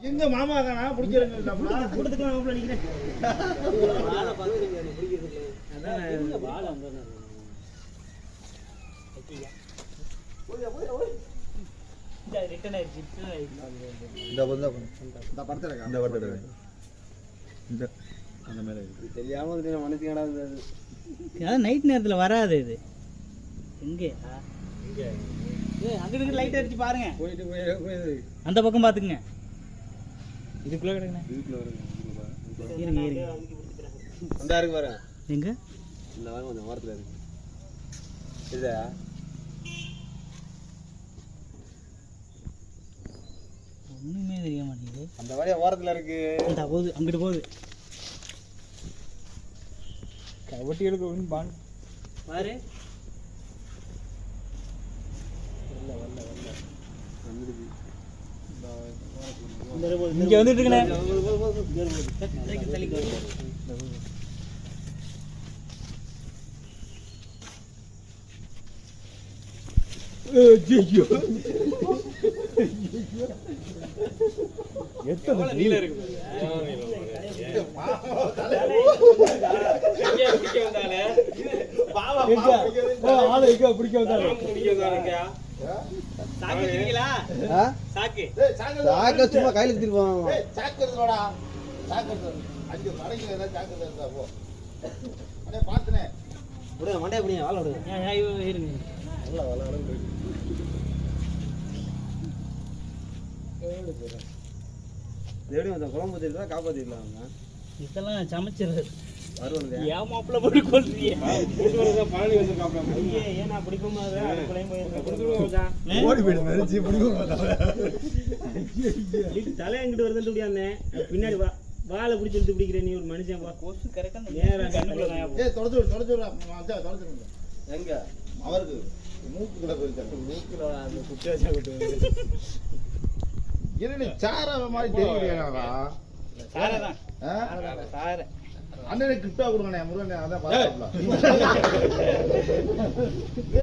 எங்க மாமா return ஆயிடுச்சு. இந்த பந்தா இந்த படத்துல இந்த படத்துல இந்த அந்த மேல தெரியாம இருந்தது. அதான் நைட் நேரத்தில் வராது இது. எங்கே? ஏய் அங்கே இருக்கு லைட் அடிச்சு பாருங்க. அந்த பக்கம் பார்த்துக்குங்க இதுக்குள்ளே கிடக்குண்ணே. வீட்டுல வருங்க இருங்க இருங்க அந்த இருக்கு பாருங்க எங்க? இந்த வாரம் கொஞ்சம் ஓரத்துல இருக்கு. இதா. ஒன்றுமே தெரிய மாட்டேங்குது. அந்த வழியா ஓரத்துல இருக்கு. அந்த போகுது. அங்கிட்டு போகுது. கவட்டி எடுக்க பான் பாரு. இங்க வந்துட்டு இருக்கனே. எத்தனை நீல இருக்கு பிடிக்க வந்தாரு சாக்கு வச்சிருக்கீங்களா? சாக்கு. சாக்க சும்மா கையில திருப்பான் சாக்கு எடுத்துடா சாக்கு எடுத்து அஞ்சு கடைக்கு ஏதாவது சாக்கு எடுத்தா போ. அடே பார்த்துனே விடுங்க மண்டைய பிடிங்க வாழ விடுங்க இருங்க நல்லா வள எப்படி வந்த குழம்பு தெரியுதா காப்பாத்திடலாம் இதெல்லாம் சமைச்சிருது ஏன் மாப்பிள்ள போட்டு கொள்றீங்க பழனி வந்து ஐயே, ஏன் நான் பிடிக்கும் ஓடி போயிடு நினைச்சு பிடிக்கும் தலை எங்கிட்டு வருதுன்னு முடியாதுண்ணே பின்னாடி வா வாழை பிடிச்சி இழுத்து பிடிக்கிற நீ ஒரு மனுஷன் வா. கொசு கரெக்டா நேரா கண்ணுக்குள்ள ஏய் தொடச்சு விடு தொடச்சு விடு அதான் தொடச்சு விடு எங்க? அவருக்கு மூக்கு கிட்ட போயிருக்காரு மூக்குல அந்த குச்சி வச்சா விட்டு இரு சாரா. மாதிரி தெரியலையாடா சாரதான்? சார. அண்ணனுக்கு கிஃப்டா கொடுங்கண்ணே முருகன் அதான்